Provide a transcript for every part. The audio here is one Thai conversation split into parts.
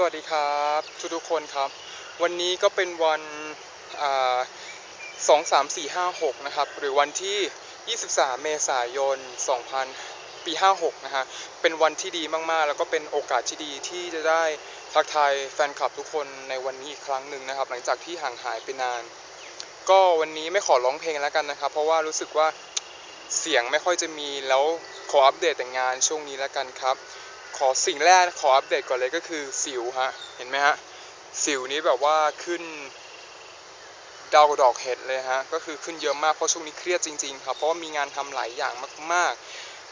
สวัสดีครับทุกทุกคนครับ วันนี้ก็เป็นวันสองสามสี่ห้าหกนะครับหรือวันที่ 23 เมษายน 2000 ปี 56 นะฮะเป็นวันที่ดีมากๆ แล้วก็เป็นโอกาสที่ดีที่จะได้ทักทายแฟนคลับทุกคนในวันนี้อีกครั้งหนึ่งนะครับ หลังจากที่ห่างหายไปนาน ก็วันนี้ไม่ขอร้องเพลงแล้วกันนะครับ เพราะว่ารู้สึกว่าเสียงไม่ค่อยจะมีแล้วขออัปเดตแต่งงานช่วงนี้แล้วกันครับ ขอสิ่งแรกขออัปเดตก่อนเลยก็คือสิวฮะ เห็นไหมฮะ สิวนี้แบบว่าขึ้นดาวดอกเห็ดเลยฮะ ก็คือขึ้นเยอะมากเพราะช่วงนี้เครียดจริง ๆ ครับ เพราะว่ามีงานทำหลายอย่างมาก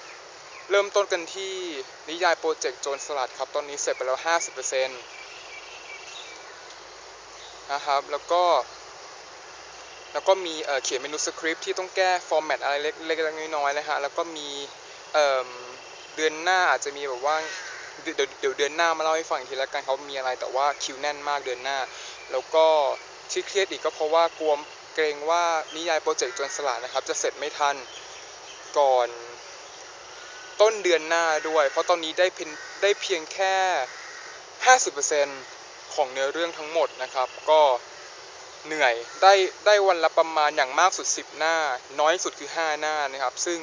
ๆ เริ่มต้นกันที่นิยายโปรเจกต์โจรสลัดครับ ตอนนี้เสร็จไปแล้ว 50%นะครับ แล้วก็ แล้วก็มีเเขียนเมนูสคริปต์ที่ต้องแก้ฟอร์แมตอะไรเล็กๆน้อยๆนะฮะ แล้วก็มี เดือนหน้าอาจจะมีแบบว่าเดี๋ยวเดี๋ยวเดือนหน้ามาเล่าให้ฟังอีกทีล้วกันเขามีอะไรแต่ว่าคิวแน่นมากเดือนหน้า แล้วก็ที่เครียดอีกก็เพราะว่ากลัวเกรงว่านิยายโปรเจกต์จนสลัดนะครับ จะเสร็จไม่ทันก่อนต้นเดือนหน้าด้วย เพราะตอนนี้ได้เพียงได้เพียงแค่ 50%ของเนื้อเรื่องทั้งหมดนะครับ ก็เหนื่อยได้ได้วันละประมาณอย่างมากสุด 10 หน้า น้อยสุดคือ 5 หน้านะครับ ซึ่ง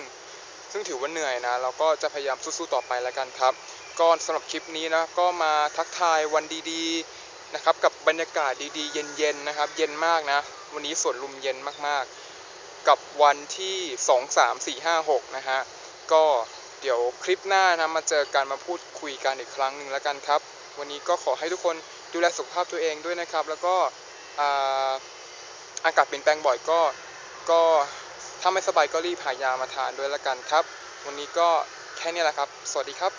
ซึ่งถือว่าเหนื่อยนะเราก็จะพยายามสู้ๆต่อไปแล้วกันครับก็สำหรับคลิปนี้นะก็มาทักทายวันดีๆนะครับกับบรรยากาศดีๆ เย็นๆนะครับ เย็นมากนะ วันนี้สวนลุมเย็นมากๆ กับวันที่ 2 3 4 5 6 นะฮะก็เดี๋ยวคลิปหน้านะมาเจอกันมาพูดคุยกันอีกครั้งหนึ่งแล้วกันครับ วันนี้ก็ขอให้ทุกคนดูแลสุขภาพตัวเองด้วยนะครับ แล้วก็อากาศเปลี่ยนแปลงบ่อยก็ก็ ถ้าไม่สบายก็รีบหายามาทานด้วยละกันครับ วันนี้ก็แค่นี้แหละครับ สวัสดีครับ